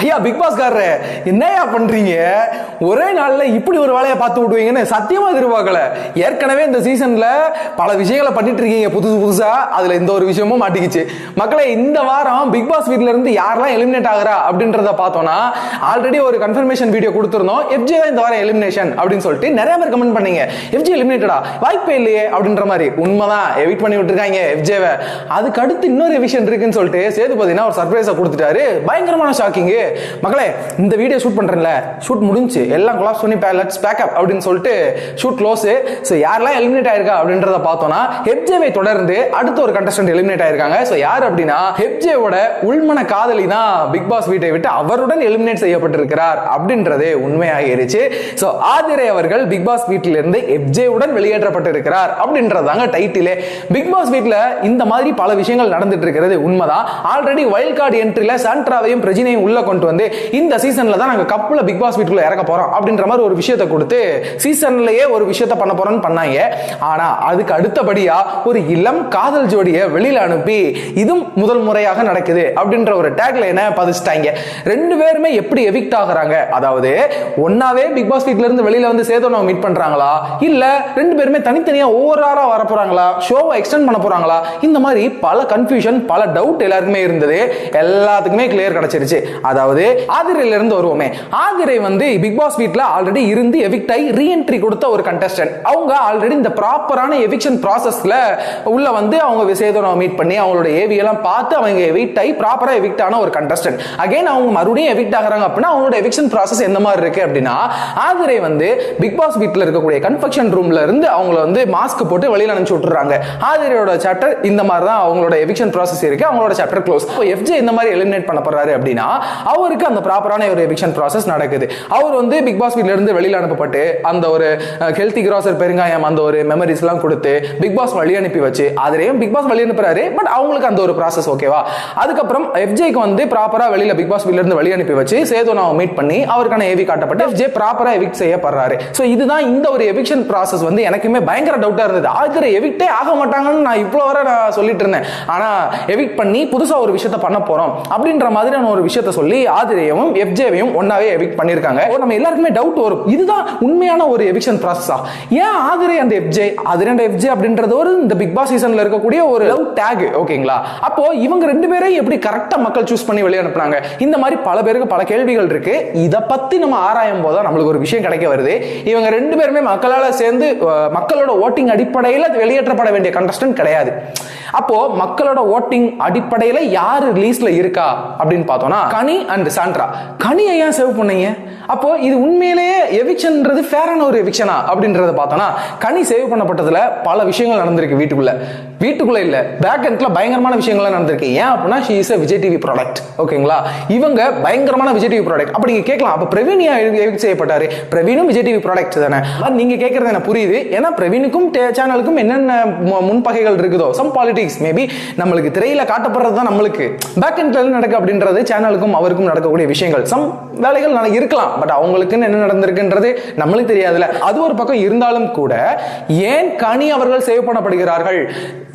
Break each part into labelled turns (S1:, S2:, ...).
S1: ஐயா big pass காரரு என்னையா பண்றீங்க? ஒரே நாள்ல இப்படி ஒரு வேலையை பார்த்து விடுவீங்கன்னு சத்தியமா எதிர்பார்க்கல. ஏற்கனவே இந்த சீசன்ல பல விஷயங்களை பண்ணிட்டு இருக்கீங்க புதுசு புதுசா. அதுல இந்த ஒரு விஷயமும் மாட்டிக்கிச்சு. மக்களே இந்த வாரம் பிக் பாஸ் வீட்ல இருந்து யாரெல்லாம் எலிமினேட் ஆகுறா அப்படின்றத பார்த்தோம்னா ஆல்ரெடி ஒரு கன்ஃபர்மேஷன் வீடியோ கொடுத்துருந்தோம். எஃப்ஜி தான் இந்த வாரம் எலிமினேஷன் அப்படின்னு சொல்லிட்டு நிறைய பேர் கமெண்ட் பண்ணீங்க. எஃப்ஜி எலிமினேட்டடா வாய்ப்பே இல்லையே அப்படின்ற மாதிரி. உண்மைதான். எவிட் பண்ணி விட்டுருக்காங்க எஃப்ஜேவை அதுக்கு அடுத்து இன்னொரு விஷயம் இருக்குன்னு சொல்லிட்டு சேதுபதினா ஒரு சர்ப்ரைஸை கொடுத்துட்டாரு. பயங்கரமான ஷாக்கிங்கு மகளே இந்த வீடியோ ஷூட் பண்றேன்ல. ஷூட் முடிஞ்சு எல்லாம் கிளாஸ் பண்ணி லெட்ஸ் பேக்கப் அப்படின்னு சொல்லிட்டு ஷூட் க்ளோஸ் ஸோ யாரெல்லாம் எலிமினேட் ஆயிருக்கா அப்படின்றத பார்த்தோம்னா ஹெப்ஜேவை தொடர்ந்து அடுத்த ஒரு கண்டஸ்டன்ட் எலிமினேட் ஆயிருக்காங்க. ஸோ யார் அப்படின்னா ஹெப்ஜேவோட உள்மன காதலி தான் பிக் பாஸ் வீட்டை விட்டு அவருடன் எலிமினேட் செய்யப்பட்டிருக்கிறார் அப்படின்றது உண்மையாகிருச்சு ஸோ ஆதிரை அவர்கள் பிக் பாஸ் வீட்டிலிருந்து எப்ஜேவுடன் வெளியேற்றப்பட்டிருக்கிறார் அப்படின்றதாங்க டைட்டிலே பிக் பாஸ் வீட்டில் இந்த மாதிரி பல விஷயங்கள் நடந்துட்டு இருக்கிறது உண்மைதான். ஆல்ரெடி வைல்ட் கார்டு என்ட்ரில சாண்ட்ராவையும் பிரஜினையும் உள்ள கொண்டு வந்து இந்த சீசன்ல தான் நாங்க கப்புல பிக் பாஸ் வீட்டுக்குள்ள இறக்க போறோம் அப்படின்ற மாதிரி ஒரு விஷயத்தை கொடுத்து சீசன்லயே ஒரு விஷயத்த பண்ண போறோம்னு பண்ணாங்க. ஆனா அதுக்கு அடுத்தபடியா ஒரு இளம் காதல் ஜோடியை வெளியில அனுப்பி இதுவும் முதல் முறையாக நடக்குது அப்படின்ற ஒரு டேக் லைனை பதிச்சிட்டாங்க. ரெண்டு பேருமே எப்படி எவிக்ட் ஆகுறாங்க? அதாவது ஒன்னாவே பிக் பாஸ் வீட்ல இருந்து வெளியில வந்து சேதனை மீட் பண்றாங்களா? இல்ல ரெண்டு பேருமே தனித்தனியா ஓவர் ஆரா வர போறாங்களா? ஷோவை எக்ஸ்டெண்ட் பண்ண போறாங்களா? இந்த மாதிரி பல கன்ஃபியூஷன் பல டவுட் எல்லாருக்குமே இருந்தது. எல்லாத்துக்குமே கிளியர் கிடைச்சிருச்சு. அதாவது ஆதிரையில இருந்து வருவோமே. ஆதிரை வந்து பிக் பாஸ் வீட்ல ஆல்ரெடி இருந்து எவிக்ட் ஆகி ரீஎன்ட்ரி கொடுத்த ஒரு கண்டஸ்டன்ட் அவங்க ஆல்ரெடி இந்த ப்ராப்பரான எவிக்ஷன் ப்ராசஸ்ல உள்ள வந்து அவங்க விசேதனை மீட் பண்ணி அவங்களோட ஏவியெல்லாம் பார்த்து அவங்க எவிக்ட் ஆகி ப்ராப்பரா எவிக்ட் ஆன ஒரு கண்டஸ்டன்ட் அகைன் அவங்க மறுபடியும் எவிக்ட் ஆகுறாங்க அப்படின்னா அவங்களோட எவிக்ஷன் ப்ராசஸ் எந்த மாதிரி இருக்கு அப்படின்னா ஆதிரை வந்து பிக் பாஸ் வீட்ல இருக்கக்கூடிய கன்ஃபெக்ஷன் ரூம்ல இருந்து அவங்கள வந்து மாஸ்க் போட்டு வெளியில அனுப்பிச்சு விட்டுறாங்க. ஆதிரையோட சாப்டர் இந்த மாதிரி தான் அவங்களோட எவிக்ஷன் ப்ராசஸ் இருக்கு. அவங்களோட சாப்டர் க்ளோஸ் எஃப்ஜே இந்த மாதிரி எலிமினேட் பண்ண போறாரு அப்படின்னா அவருக்கு அந்த ப்ராப்பரான ஒரு எவிக்ஷன் ப்ராசஸ் நடக்குது. அவர் வந்து பிக் பாஸ் வீட்லேருந்து வெளியில் அனுப்பப்பட்டு அந்த ஒரு ஹெல்த்தி கிராசர் பெருங்காயம் அந்த ஒரு மெமரிஸ்லாம் கொடுத்து பிக் பாஸ் வழி அனுப்பி வச்சு அதுலேயும் பிக் பாஸ் வழி அனுப்புறாரு பட் அவங்களுக்கு அந்த ஒரு ப்ராசஸ் ஓகேவா அதுக்கப்புறம் எஃப்ஜேக்கு வந்து ப்ராப்பராக வெளியில் பிக் பாஸ் வீட்லேருந்து வழி அனுப்பி வச்சு சேதுனாவை மீட் பண்ணி அவருக்கான ஏவி காட்டப்பட்டு எஃப்ஜே ப்ராப்பராக எவிக்ட் செய்யப்படுறாரு. ஸோ இதுதான் இந்த ஒரு எவிக்ஷன் ப்ராசஸ் வந்து எனக்குமே பயங்கர டவுட்டாக இருந்தது. ஆகிற எவிக்டே ஆக மாட்டாங்கன்னு நான் இவ்வளோ வர நான் சொல்லிட்டு இருந்தேன். ஆனால் எவிக்ட் பண்ணி புதுசாக ஒரு விஷயத்த பண்ண போகிறோம் அப்படின்ற மாதிரியான ஒரு விஷயத்த சொல்லி ஆதிரையவும் எஃப்ஜேவையும் ஒன்னாவே எவிக்ட் பண்ணிருக்காங்க. நம்ம எல்லாருக்குமே டவுட் வரும். இதுதான் உண்மையான ஒரு எவிக்ஷன் ப்ராசஸா ஏன் ஆதிரை அந்த எஃப்ஜே ஆதிரை அந்த எஃப்ஜே அப்படின்றது ஒரு இந்த பிக் பாஸ் சீசன்ல இருக்கக்கூடிய ஒரு லவ் டேக் ஓகேங்களா? அப்போ இவங்க ரெண்டு பேரையும் எப்படி கரெக்டா மக்கள் சூஸ் பண்ணி வெளியே அனுப்புனாங்க? இந்த மாதிரி பல பேருக்கு பல கேள்விகள் இருக்கு. இதை பத்தி நம்ம ஆராயும் போது நம்மளுக்கு ஒரு விஷயம் கிடைக்க வருது. இவங்க ரெண்டு பேருமே மக்களால சேர்ந்து மக்களோட ஓட்டிங் அடிப்படையில் வெளியேற்றப்பட வேண்டிய கண்டஸ்டன்ட் கிடையாது. அப்போ மக்களோட ஓட்டிங் அடிப்படையில் யார் ரிலீஸ்ல இருக்கா அப்படின்னு பார்த்தோம்னா கனி அண்ட் சாண்ட்ரா கனியை ஏன் சேவ் பண்ணீங்க? அப்போ இது உண்மையிலேயே எவிக்ஷன்ன்றது ஃபேரான ஒரு எவிக்ஷனா? அப்படின்றத பார்த்தோன்னா கனி சேவ் பண்ணப்பட்டதுல பல விஷயங்கள் நடந்திருக்கு வீட்டுக்குள்ள. வீட்டுக்குள்ள இல்லை பேக் எண்ட்ல பயங்கரமான விஷயங்கள்லாம் நடந்திருக்கு. ஏன் அப்படின்னா she is Vijay TV product ஓகேங்களா இவங்க பயங்கரமான விஜய் டிவி ப்ராடக்ட் அப்படி நீங்க கேட்கலாம் அப்ப பிரவீன் ஏன் எவிக்ட் செய்யப்பட்டாரு? பிரவீனும் விஜய் டிவி ப்ராடக்ட் தானே? அது நீங்க கேட்கறது எனக்கு புரியுது. ஏன்னா பிரவீனுக்கும் சேனலுக்கும் என்னென்ன மு- முன்பகைகள் இருக்குதோ சம் பாலிடிக்ஸ் மேபி நம்மளுக்கு திரையில காட்டப்படுறது தான் நம்மளுக்கு பேக் எண்ட்ல நடக்கு அப்படின்றது சேனலுக்கும் அவருக்கும் நடக்கக்கூடிய விஷயங்கள். சம் வேலைகள் நல்லா இருக்கலாம். பட் அவங்களுக்குன்னு என்ன நடந்திருக்குன்றது நம்மளுக்கு தெரியாதுல அது ஒரு பக்கம் இருந்தாலும் கூட ஏன் கனி அவர்கள் சேவ் பண்ணப்படுகிறார்கள்?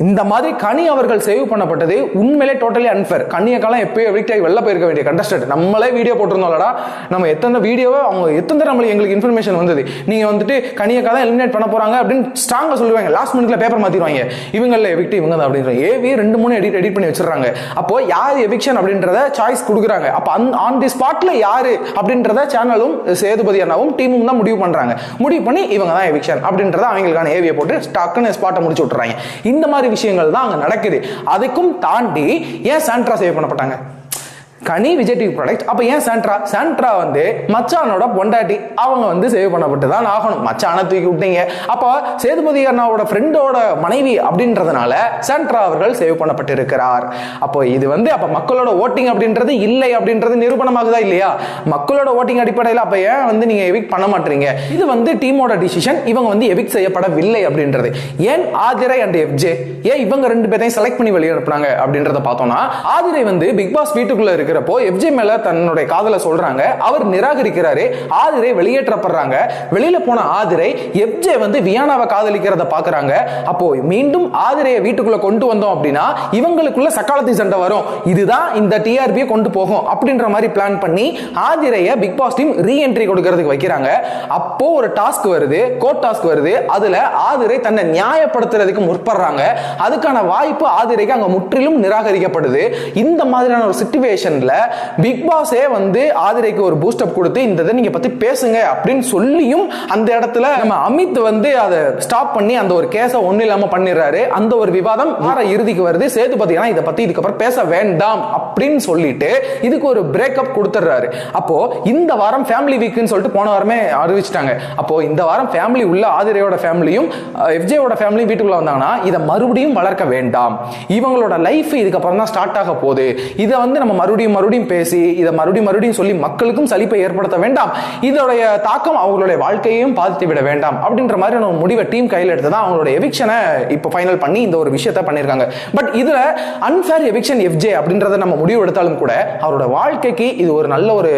S1: இந்த மாதிரி கனி அவர்கள் சேவ் பண்ணப்பட்டது உண்மையிலே டோட்டலி அன்ஃபேர் கனியக்கெல்லாம் எப்பயோ எவிக்ட் ஆகி வெளில போயிருக்க வேண்டிய கண்டஸ்டன்ட் நம்மளே வீடியோ போட்டிருந்தோம்லடா. நம்ம எத்தனை வீடியோவை அவங்க எத்தனை நம்மளுக்கு எங்களுக்கு இன்ஃபர்மேஷன் வந்தது? நீங்க வந்துட்டு கனியக்காலம் எலிமினேட் பண்ண போறாங்க அப்படின்னு ஸ்ட்ராங்காக சொல்லுவாங்க. லாஸ்ட் மினிட்ல பேப்பர் மாத்திடுவாங்க. இவங்கள எவிக்ட் இவங்க தான் அப்படின்ற ஏவி ரெண்டு மூணு எடிட் எடிட் பண்ணி வச்சிடுறாங்க. அப்போ யார் எவிக்ஷன் அப்படின்றத சாய்ஸ் கொடுக்குறாங்க. அப்போ ஆன் தி ஸ்பாட்ல யாரு அப்படின்றத சேனலும் சேதுபதி அண்ணாவும் டீமும் தான் முடிவு பண்றாங்க. முடிவு பண்ணி இவங்க தான் எவிக்ஷன் அப்படின்றத அவங்களுக்கான ஏவியை போட்டு ஸ்டாக்குன்னு ஸ்பாட்டை முடிச்சு விட்டுறாங்க. இந்த மாதிரி விஷயங்கள் தான் அங்க நடக்குது. அதுக்கும் தாண்டி ஏன் சாண்ட்ரா சேவ் பண்ணப்பட்டாங்க? கனி விஜய் டிவி ப்ராடக்ட் அப்ப ஏன் சாண்ட்ரா சாண்ட்ரா வந்து மச்சானோட பொண்டாட்டி. அவங்க வந்து சேவ் பண்ணப்பட்டு தான் ஆகணும். மச்சானை தூக்கி விட்டீங்க. அப்போ சேதுபதி அண்ணாவோட ஃப்ரெண்டோட மனைவி அப்படின்றதுனால சாண்ட்ரா அவர்கள் சேவ் பண்ணப்பட்டிருக்கிறார். அப்போ இது வந்து அப்ப மக்களோட ஓட்டிங் அப்படின்றது இல்லை அப்படின்றது நிரூபணமாகுதா இல்லையா? மக்களோட ஓட்டிங் அடிப்படையில் அப்ப ஏன் வந்து நீங்க எவிக் பண்ண மாட்டீங்க? இது வந்து டீமோட டிசிஷன் இவங்க வந்து எவிக் செய்யப்படவில்லை அப்படின்றது. ஏன் ஆதிரை அண்ட் எஃப்ஜே ஏன் இவங்க ரெண்டு பேரையும் செலக்ட் பண்ணி வெளியே அனுப்புனாங்க அப்படின்றத பார்த்தோம்னா ஆதிரை வந்து பிக் பாஸ் வீட்டுக்குள்ள இருக்கிற அப்படிங்கிறப்போ எஃப்ஜே மேல தன்னுடைய காதலை சொல்றாங்க. அவர் நிராகரிக்கிறாரு. ஆதிரை வெளியேற்றப்படுறாங்க. வெளியில போன ஆதிரை எஃப்ஜே வந்து வியானாவை காதலிக்கிறத பாக்குறாங்க அப்போ மீண்டும் ஆதிரையை வீட்டுக்குள்ள கொண்டு வந்தோம் அப்படின்னா இவங்களுக்குள்ள சக்காலத்தி சண்டை வரும். இதுதான் இந்த டிஆர்பியை கொண்டு போகும் அப்படின்ற மாதிரி பிளான் பண்ணி ஆதிரைய பிக் பாஸ் டீம் ரீஎன்ட்ரி கொடுக்கறதுக்கு வைக்கிறாங்க. அப்போ ஒரு டாஸ்க் வருது கோட் டாஸ்க் வருது. அதுல ஆதிரை தன்னை நியாயப்படுத்துறதுக்கு முற்படுறாங்க. அதுக்கான வாய்ப்பு ஆதிரைக்கு அங்க முற்றிலும் நிராகரிக்கப்படுது. இந்த மாதிரியான ஒரு சீசன்ல பிக் பாஸே வந்து ஆதிரைக்கு ஒரு பூஸ்ட் அப் கொடுத்து இந்த இதை நீங்க பத்தி பேசுங்க அப்படின்னு சொல்லியும் அந்த இடத்துல நம்ம அமித் வந்து அதை ஸ்டாப் பண்ணி அந்த ஒரு கேஸை ஒண்ணு இல்லாம பண்ணிடுறாரு. அந்த ஒரு விவாதம் வார இறுதிக்கு வருது. சேது பார்த்தீங்கன்னா இதை பத்தி இதுக்கப்புறம் பேச வேண்டாம் அப்படின்னு சொல்லிட்டு இதுக்கு ஒரு பிரேக்கப் கொடுத்துறாரு அப்போ இந்த வாரம் ஃபேமிலி வீக்னு சொல்லிட்டு போன வாரமே அறிவிச்சிட்டாங்க. அப்போ இந்த வாரம் ஃபேமிலி உள்ள ஆதிரையோட ஃபேமிலியும் எஃப்ஜேவோட ஃபேமிலியும் வீட்டுக்குள்ள வந்தாங்கன்னா இதை மறுபடியும் வளர்க்க வேண்டாம். இவங்களோட லைஃப் இதுக்கப்புறம் தான் ஸ்டார்ட் ஆக போகுது. இதை வந்து நம்ம மறுபடியும் மறுபடியும் பேசி இதை மறுபடியும் மறுபடியும் சொல்லி மக்களுக்கும் சலிப்பை ஏற்படுத்த வேண்டாம். இதோடைய தாக்கம் அவங்களுடைய வாழ்க்கையையும் பாதித்து விட வேண்டாம் அப்படின்ற மாதிரி ஒரு முடிவை டீம் கையில் எடுத்து தான் அவங்களோட எவிக்ஷனை இப்போ ஃபைனல் பண்ணி இந்த ஒரு விஷயத்தை பண்ணியிருக்காங்க. பட் இதில் அன்ஃபேர் எவிக்ஷன் எஃப்ஜே அப்படின்றத நம்ம முடிவு எடுத்தாலும் கூட அவரோட வாழ்க்கைக்கு இது ஒரு நல்ல ஒரு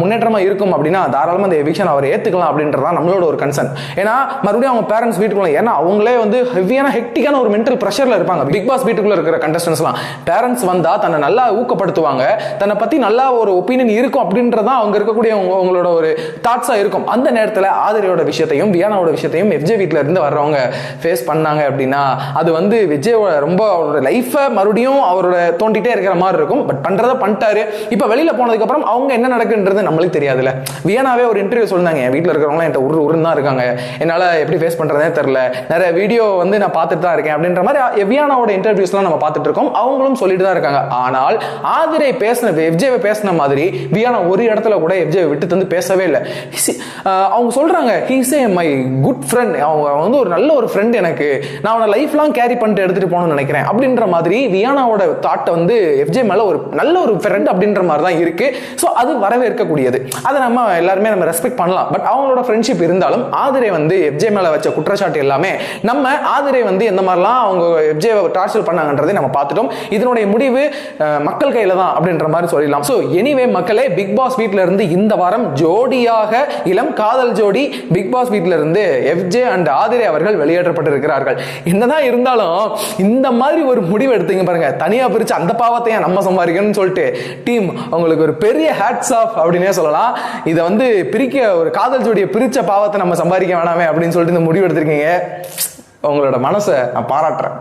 S1: முன்னேற்றமாக இருக்கும் அப்படின்னா தாராளமாக இந்த எவிக்ஷன் அவர் ஏற்றுக்கலாம் அப்படின்றதான் நம்மளோட ஒரு கன்சர்ன் ஏன்னா மறுபடியும் அவங்க பேரண்ட்ஸ் வீட்டுக்குள்ள ஏன்னா அவங்களே வந்து ஹெவியான ஹெக்டிக்கான ஒரு மென்டல் ப்ரெஷரில் இருப்பாங்க. பிக் பாஸ் வீட்டுக்குள்ள இருக்கிற கண்டஸ்டன்ஸ்லாம் பேரண்ட்ஸ் வந்தால் தன்னை நல்லா ஊக்கப்படுத்துவாங்க. தன்னை பற்றி நல்லா ஒரு ஒப்பீனியன் இருக்கும் அப்படின்றதான் அவங்க இருக்கக்கூடிய அவங்க- அவங்களோட ஒரு தாட்ஸா இருக்கும். அந்த நேரத்தில் ஆதிரியோட விஷயத்தையும் வியானாவோட விஷயத்தையும் விஜய் வீட்ல இருந்து வர்றவங்க ஃபேஸ் பண்ணாங்க அப்படின்னா அது வந்து விஜயோட ரொம்ப அவரோட லைஃப்பை மறுபடியும் அவரோட தோண்டிகிட்டே இருக்கிற மாதிரி இருக்கும். பட் பண்றத பண்ணிட்டாரு. இப்போ வெளியில் போனதுக்கப்புறம் அவங்க என்ன நடக்குன்றது நம்மளுக்கு தெரியாதுல்ல. வியனாவே ஒரு இன்டர்வியூ சொன்னாங்க என் வீட்டில் இருக்கிறவங்களாம் என்கிட்ட உரு உருன்னு தான் இருக்காங்க. என்னால் எப்படி ஃபேஸ் பண்ணுறதே தெரில நிறைய வீடியோ வந்து நான் பார்த்துட்டு தான் இருக்கேன் அப்படின்ற மாதிரி எவ்வியானாவோட இன்டர்வியூஸ்லாம் நம்ம பார்த்துட்டு இருக்கோம். அவங்களும் சொல்லிட்டு தான் இருக்காங்க. ஆனால் ஆதிரை பேசின எஃப்ஜேவை பேசின மாதிரி வியானா ஒரு இடத்துல கூட எஃப்ஜேவை விட்டு தந்து பேசவே இல்லை. அவங்க சொல்றாங்க he's a my good friend அவங்க வந்து ஒரு நல்ல ஒரு ஃப்ரெண்ட் எனக்கு. நான் அவனை லைஃப் லாங் கேரி பண்ணிட்டு எடுத்துட்டு போகணும்னு நினைக்கிறேன். அப்படின்ற மாதிரி வியானாவோட தாட்டை வந்து எஃப்ஜே மேல ஒரு நல்ல ஒரு ஃப்ரெண்ட் அப்படின்ற மாதிரி தான் இருக்கு. ஸோ அது வரவேற்கக்கூடியது. அதை நம்ம எல்லாருமே நம்ம ரெஸ்பெக்ட் பண்ணலாம். பட் அவங்களோட ஃப்ரெண்ட்ஷிப் இருந்தாலும் ஆதிரை வந்து எஃப்ஜே மேல வச்ச குற்றச்சாட்டு எல்லாமே நம்ம ஆதிரை வந்து எந்த மாதிரிலாம் அவங்க எஃப்ஜே டார்ச்சர் பண்ணாங்கன்றதை நம்ம பார்த்துட்டோம். இதனுடைய முடிவு மக்கள் கையில தான் அப்படின்ற மாதிரி சொல்லிடலாம். ஸோ எனிவே மக்களே பிக் பாஸ் வீட்ல இருந்து இந்த வாரம் ஜோடியாக இளம் காதல் ஜோடி பிக் பாஸ் வீட்ல இருந்து எஃப்ஜே அண்ட் ஆதிரே அவர்கள் வெளியேற்றப்பட்டிருக்கிறார்கள். என்னதான் இருந்தாலும் இந்த மாதிரி ஒரு முடிவு எடுத்தீங்க பாருங்க. தனியா பிரிச்சு அந்த பாவத்தையும் நம்ம சம்பாதிக்கணும்னு சொல்லிட்டு டீம் உங்களுக்கு ஒரு பெரிய ஹேட்ஸ் ஆஃப் அப்படின்னே சொல்லலாம். இதை வந்து பிரிக்க ஒரு காதல் ஜோடியை பிரிச்ச பாவத்தை நம்ம சம்பாதிக்க வேணாமே அப்படின்னு சொல்லிட்டு இந்த முடிவு எடுத்திருக்கீங்க. உங்களோட மனசை நான் பாராட்டுறேன்.